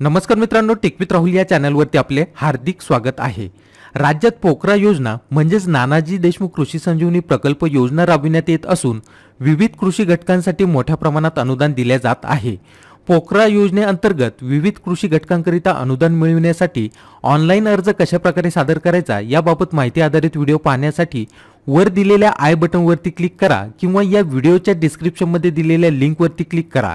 नमस्कार मित्रांनो टिकवित राहुल या चॅनलवरती आपले हार्दिक स्वागत आहे. राज्यात पोकरा योजना म्हणजेच नानाजी देशमुख कृषी संजीवनी प्रकल्प योजना राबविण्यात येत असून विविध कृषी घटकांसाठी मोठ्या प्रमाणात अनुदान दिले जात आहे. पोकरा योजनेअंतर्गत विविध कृषी घटकांकरिता अनुदान मिळविण्यासाठी ऑनलाईन अर्ज कशा प्रकारे सादर करायचा याबाबत माहिती आधारित व्हिडिओ पाहण्यासाठी वर दिलेल्या आय बटनवरती क्लिक करा किंवा या व्हिडिओच्या डिस्क्रिप्शनमध्ये दिलेल्या लिंकवरती क्लिक करा.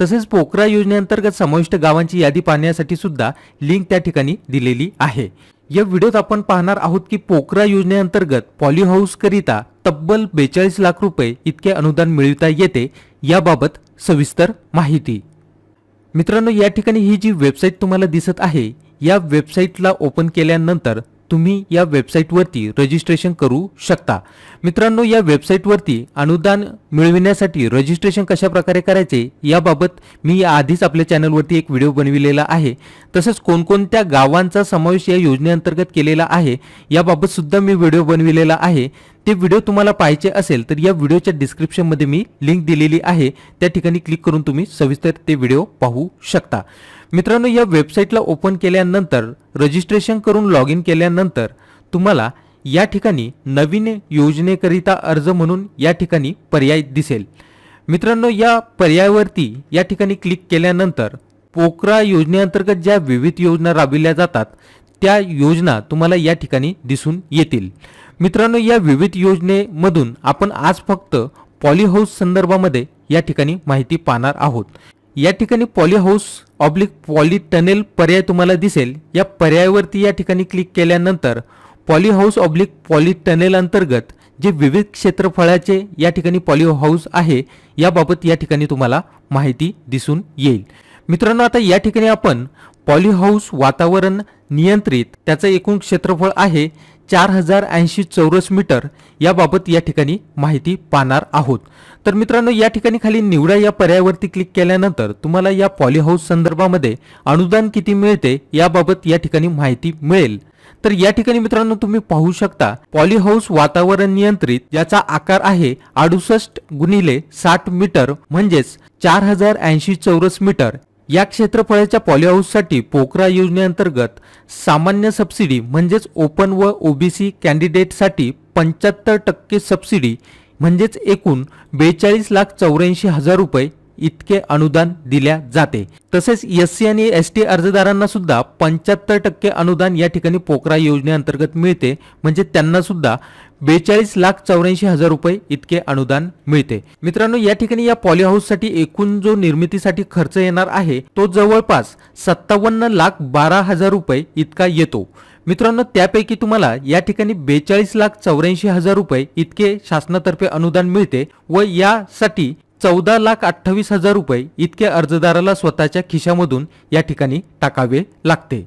तसेच पोकरा योजनेअंतर्गत समाविष्ट गावांची यादी पाहण्यासाठी सुद्धा लिंक त्या ठिकाणी दिलेली आहे. या व्हिडिओत आपण पाहणार आहोत की पोकरा योजनेअंतर्गत पॉली हाऊसकरिता तब्बल बेचाळीस लाख रुपये इतके अनुदान मिळविता येते याबाबत सविस्तर माहिती. मित्रांनो या ठिकाणी ही जी वेबसाईट तुम्हाला दिसत आहे या वेबसाईटला ओपन केल्यानंतर तुम्ही या वेबसाईटवरती रजिस्ट्रेशन करू शकता. मित्रांनो या वेबसाईटवरती अनुदान मिळविण्यासाठी रजिस्ट्रेशन कशा प्रकारे करायचे याबाबत मी या आधीच आपल्या चॅनलवरती एक व्हिडिओ बनविलेला आहे. तसंच कोणकोणत्या गावांचा समावेश या योजनेअंतर्गत केलेला आहे याबाबतसुद्धा मी व्हिडिओ बनविलेला आहे. ते व्हिडिओ तुम्हाला पाहायचे असेल तर या व्हिडिओच्या डिस्क्रिप्शनमध्ये मी लिंक दिलेली आहे. त्या ठिकाणी क्लिक करून तुम्ही सविस्तर ते व्हिडिओ पाहू शकता. मित्रांनो या वेबसाईटला ओपन केल्यानंतर रजिस्ट्रेशन करून लॉग इन केल्यानंतर तुम्हाला या ठिकाणी नवीन योजनेकरिता अर्ज म्हणून या ठिकाणी पर्याय दिसेल. मित्रांनो या पर्यायावरती या ठिकाणी क्लिक केल्यानंतर पोकरा योजनेअंतर्गत ज्या विविध योजना राबविल्या जातात त्या योजना तुम्हाला या ठिकाणी दिसून येतील. मित्रांनो या विविध योजनेमधून आपण आज फक्त पॉली हाऊस संदर्भामध्ये या ठिकाणी माहिती पाहणार आहोत. या ठिकाणी poly house oblique poly tunnel पर्याय तुम्हाला दिसेल. या पर्यायावरती या ठिकाणी क्लिक केल्यानंतर पॉलीहाऊस ऑब्लिक पॉली टनेल अंतर्गत जे विविध क्षेत्रफळाचे या ठिकाणी पॉली हाऊस आहे याबाबत या ठिकाणी तुम्हाला माहिती दिसून येईल. मित्रांनो आता या ठिकाणी आपण पॉलीहाऊस वातावरण नियंत्रित त्याचं एकूण क्षेत्रफळ आहे चार हजार ऐंशी चौरस मीटर. याबाबत या ठिकाणी माहिती पाहणार आहोत. तर मित्रांनो या ठिकाणी खाली निवडा या पर्यायावरती क्लिक केल्यानंतर तुम्हाला या पॉलीहाऊस संदर्भामध्ये अनुदान किती मिळते याबाबत या ठिकाणी माहिती मिळेल. तर या ठिकाणी मित्रांनो तुम्ही पाहू शकता पॉलीहाऊस वातावरण नियंत्रित याचा आकार आहे अडुसष्ट गुणिले साठ मीटर म्हणजेच चार हजार ऐंशी चौरस मीटर. या क्षेत्रफळाच्या पॉलीहाऊससाठी पोकरा योजनेअंतर्गत सामान्य सबसिडी म्हणजेच ओपन व ओबीसी कॅन्डिडेटसाठी पंच्याहत्तर टक्के सबसिडी म्हणजेच एकूण बेचाळीस लाख चौऱ्याऐंशी हजार रुपये इतके अनुदान दिल्या जाते. तसेच एस सी आणि एस टी अर्जदारांना सुद्धा पंच्याहत्तर टक्के अनुदान या ठिकाणी पोकरा योजनेअंतर्गत मिळते. म्हणजे त्यांना सुद्धा बेचाळीस लाख चौऱ्याऐंशी हजार रुपये इतके अनुदान मिळते. मित्रांनो या ठिकाणी या पॉली हाऊससाठी एकूण जो निर्मितीसाठी खर्च येणार आहे तो जवळपास सत्तावन्न लाख बारा हजार रुपये इतका येतो. मित्रांनो त्यापैकी तुम्हाला या ठिकाणी बेचाळीस लाख चौऱ्याऐंशी हजार रुपये इतके शासनातर्फे अनुदान मिळते व यासाठी चौदा लाख अठ्ठावीस हजार रुपये इतके अर्जदाराला स्वतःच्या खिशामधून या ठिकाणी टाकावे लागते.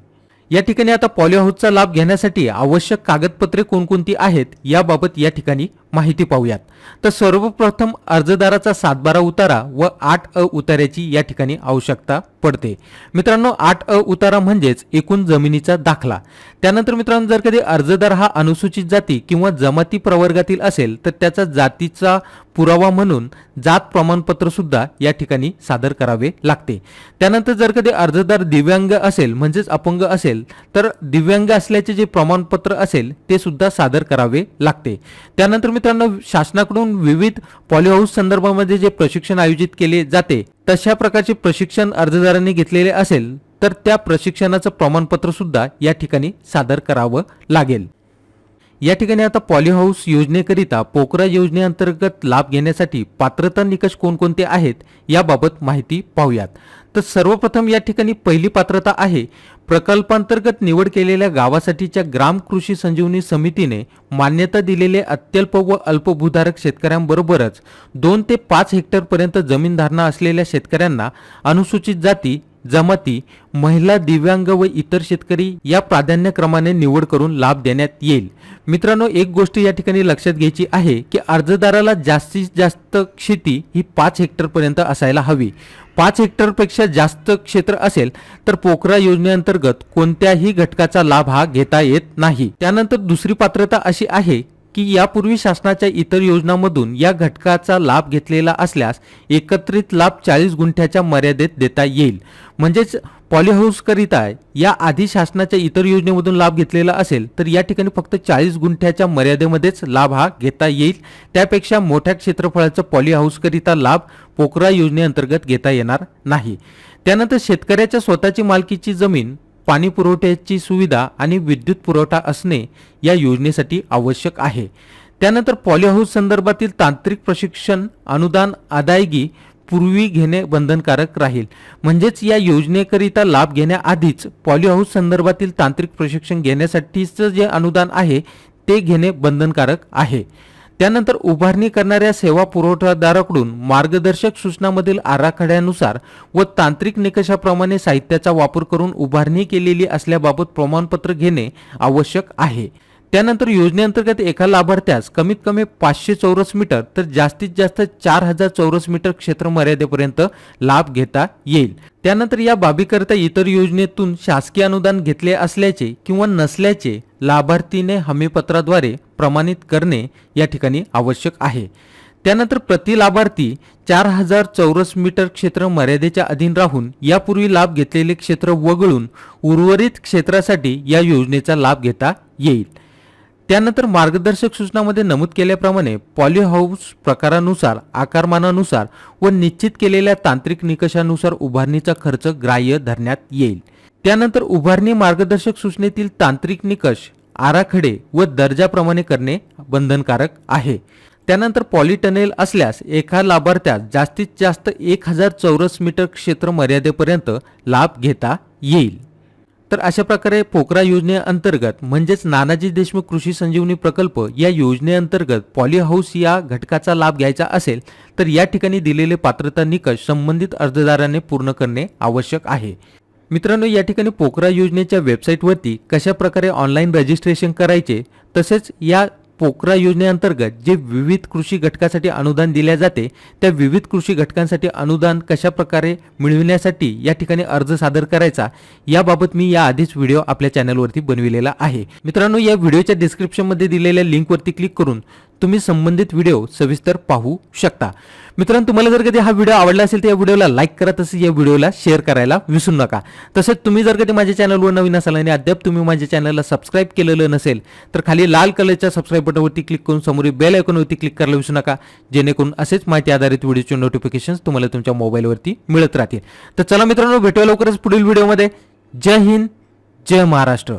या ठिकाणी आता पॉली हाऊसचा लाभ घेण्यासाठी आवश्यक कागदपत्रे कोणकोणती आहेत याबाबत या ठिकाणी माहिती पाहूयात. तर सर्वप्रथम अर्जदाराचा सातबारा उतारा व आठ अ उतार्याची या ठिकाणी आवश्यकता पडते. मित्रांनो आठ अ उतारा म्हणजेच एकूण जमिनीचा दाखला. त्यानंतर मित्रांनो जर कधी अर्जदार हा अनुसूचित जाती किंवा जमाती प्रवर्गातील असेल तर त्याचा जातीचा पुरावा म्हणून जात प्रमाणपत्र सुद्धा या ठिकाणी सादर करावे लागते. त्यानंतर जर कधी अर्जदार दिव्यांग असेल म्हणजेच अपंग असेल तर दिव्यांग असल्याचे जे प्रमाणपत्र असेल ते सुद्धा सादर करावे लागते. त्यानंतर मित्रांनो शासनाकडून विविध पॉलीहाऊस संदर्भामध्ये जे प्रशिक्षण आयोजित केले जाते तशा प्रकारचे प्रशिक्षण अर्जदारांनी घेतलेले असेल तर त्या प्रशिक्षणाचं प्रमाणपत्र सुद्धा या ठिकाणी सादर करावं लागेल. या ठिकाणी आता पॉलीहाऊस योजनेकरिता पोकरा योजनेअंतर्गत लाभ घेण्यासाठी पात्रता निकष कोणकोणते आहेत याबाबत माहिती पाहूयात. तर सर्वप्रथम या ठिकाणी पहिली पात्रता आहे प्रकल्पांतर्गत निवड केलेल्या गावासाठीच्या ग्राम कृषी संजीवनी समितीने मान्यता दिलेले अत्यल्प व अल्पभूधारक शेतकऱ्यांबरोबरच दोन ते पाच हेक्टरपर्यंत जमीन धारणा असलेल्या शेतकऱ्यांना अनुसूचित जाती जमाती महिला दिव्यांग व इतर शेतकरी या प्राधान्यक्रमाने निवड करून लाभ देण्यात येईल. मित्रांनो एक गोष्ट या ठिकाणी लक्षात घ्यायची आहे की अर्जदाराला जास्तीत जास्त शेती ही पाच हेक्टरपर्यंत असायला हवी. पाच हेक्टरपेक्षा जास्त क्षेत्र असेल तर पोकरा योजनेअंतर्गत कोणत्याही घटकाचा लाभ हा घेता येत नाही. त्यानंतर दुसरी पात्रता अशी आहे की यापूर्वी शासनाच्या इतर योजनांमधून या घटकाचा लाभ घेतलेला असल्यास एकत्रित लाभ चाळीस गुंठ्याच्या मर्यादेत देता येईल. म्हणजेच पॉलीहाऊसकरिता या आधी शासनाच्या इतर योजनेमधून लाभ घेतलेला असेल तर या ठिकाणी फक्त चाळीस गुंठ्याच्या मर्यादेमध्येच लाभ हा घेता येईल. त्यापेक्षा मोठ्या क्षेत्रफळाचा पॉलीहाऊसकरिता लाभ पोकरा योजनेअंतर्गत घेता येणार नाही. त्यानंतर शेतकऱ्याच्या स्वतःची मालकीची जमीन पाणी पुरवठ्याची सुविधा आणि विद्युत पुरवठा असणे या योजनेसाठी आवश्यक आहे. त्यानंतर पॉलीहाऊस संदर्भातील तांत्रिक प्रशिक्षण अनुदान अदायगी पूर्वी घेणे बंधनकारक राहील. म्हणजेच या योजनेकरिता लाभ घेण्याआधीच पॉलीहाऊस संदर्भातील तांत्रिक प्रशिक्षण घेण्यासाठीचं जे अनुदान आहे ते घेणे बंधनकारक आहे. त्यानंतर उभारणी करणाऱ्या सेवा पुरवठादाराकडून मार्गदर्शक सूचनामधील आराखड्यानुसार व तांत्रिक निकषाप्रमाणे साहित्याचा वापर करून उभारणी केलेली असल्याबाबत प्रमाणपत्र घेणे आवश्यक आहे. त्यानंतर योजनेअंतर्गत एका लाभार्थ्यास कमीत कमी पाचशे चौरस मीटर तर जास्तीत जास्त चार हजार चौरस मीटर क्षेत्र मर्यादेपर्यंत लाभ घेता येईल. त्यानंतर या बाबीकरिता इतर योजनेतून शासकीय अनुदान घेतले असल्याचे किंवा नसल्याचे लाभार्थीने हमीपत्राद्वारे प्रमाणित करणे या ठिकाणी आवश्यक आहे. त्यानंतर प्रति लाभार्थी चार हजार चौरस मीटर क्षेत्र मर्यादेच्या अधीन राहून यापूर्वी लाभ घेतलेले क्षेत्र वगळून उर्वरित क्षेत्रासाठी या योजनेचा लाभ घेता येईल. त्यानंतर मार्गदर्शक सूचनामध्ये नमूद केल्याप्रमाणे पॉलीहाऊस प्रकारानुसार आकारमानानुसार व निश्चित केलेल्या तांत्रिक निकषानुसार उभारणीचा खर्च ग्राह्य धरण्यात येईल. त्यानंतर उभारणी मार्गदर्शक सूचनेतील तांत्रिक निकष आराखडे व दर्जाप्रमाणे करणे बंधनकारक आहे. त्यानंतर पॉलिटनेल असल्यास एका लाभार्थ्यास जास्तीत जास्त एक हजार चौरस मीटर क्षेत्र मर्यादेपर्यंत लाभ घेता येईल. तर अशा प्रकारे पोकरा योजनेअंतर्गत म्हणजेच नानाजी देशमुख कृषी संजीवनी प्रकल्प या योजनेअंतर्गत पॉली हाऊस या घटकाचा लाभ घ्यायचा असेल तर या ठिकाणी दिलेले पात्रता निकष संबंधित अर्जदाराने पूर्ण करणे आवश्यक आहे. मित्रांनो या ठिकाणी पोकरा योजनेच्या वेबसाईटवरती कशा प्रकारे ऑनलाईन रजिस्ट्रेशन करायचे तसेच या पोकरा योजनेअंतर्गत जे विविध कृषी घटकासाठी अनुदान दिले जाते त्या विविध कृषी घटकांसाठी अनुदान कशा प्रकारे मिळविण्यासाठी या ठिकाणी अर्ज सादर करायचा याबाबत मी या आधीच व्हिडिओ आपल्या चॅनलवरती बनविलेला आहे. मित्रांनो या व्हिडिओच्या डिस्क्रिप्शनमध्ये दिलेल्या लिंकवरती क्लिक करून तुम्ही संबंधित व्हिडिओ सविस्तर पाहू शकता. मित्रांनो तुम्हाला जर कधी हा व्हिडिओ आवडला असेल तर या व्हिडिओला लाईक करा तसेच या व्हिडिओला शेअर करायला विसरू नका. तसेच तुम्ही जर कधी माझ्या चॅनलवर नवीन असाल आणि अद्याप तुम्ही माझ्या चॅनलला सबस्क्राईब केलेलं नसेल तर खाली लाल कलरच्या सबस्क्राईब बटनवरती क्लिक करून समोरील बेल आयकॉनवरती क्लिक करायला विसरू नका. जेणेकरून असेच माहिती आधारित व्हिडिओचे नोटिफिकेशन्स तुम्हाला तुमच्या मोबाईलवरती मिळत राहतील. तर चला मित्रांनो भेटूया लवकरच पुढील व्हिडिओमध्ये जय हिंद जय महाराष्ट्र.